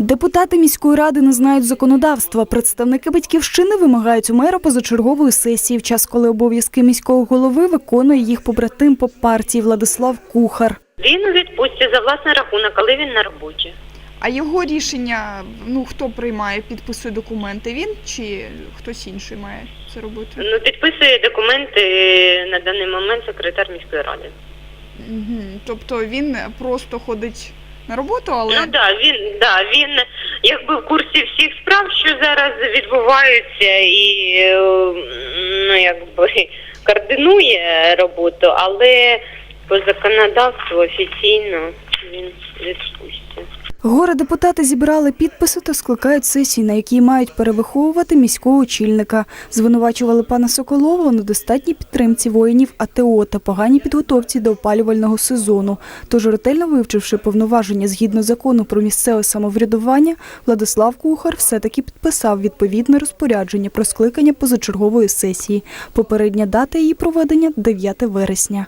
Депутати міської ради не знають законодавства. Представники батьківщини вимагають у мера позачергової сесії, в час, коли обов'язки міського голови виконує їх побратим по партії Владислав Кухар. Він у відпустці за власний рахунок, коли він на роботі. А його рішення, ну хто приймає, підписує документи? Він чи хтось інший має це робити? Ну, підписує документи на даний момент секретар міської ради. Угу. Тобто він просто ходить на роботу, але Ну да, він да, він якби в курсі всіх справ, що зараз відбуваються, і ну якби координує роботу, але по законодавству офіційно він в відпустці. Депутати зібрали підписи та скликають сесії, на якій мають перевиховувати міського очільника. Звинувачували пана Соколова у недостатній підтримці воїнів АТО та поганій підготовці до опалювального сезону. Тож, ретельно вивчивши повноваження згідно закону про місцеве самоврядування, Владислав Кухар все-таки підписав відповідне розпорядження про скликання позачергової сесії. Попередня дата її проведення 9 вересня.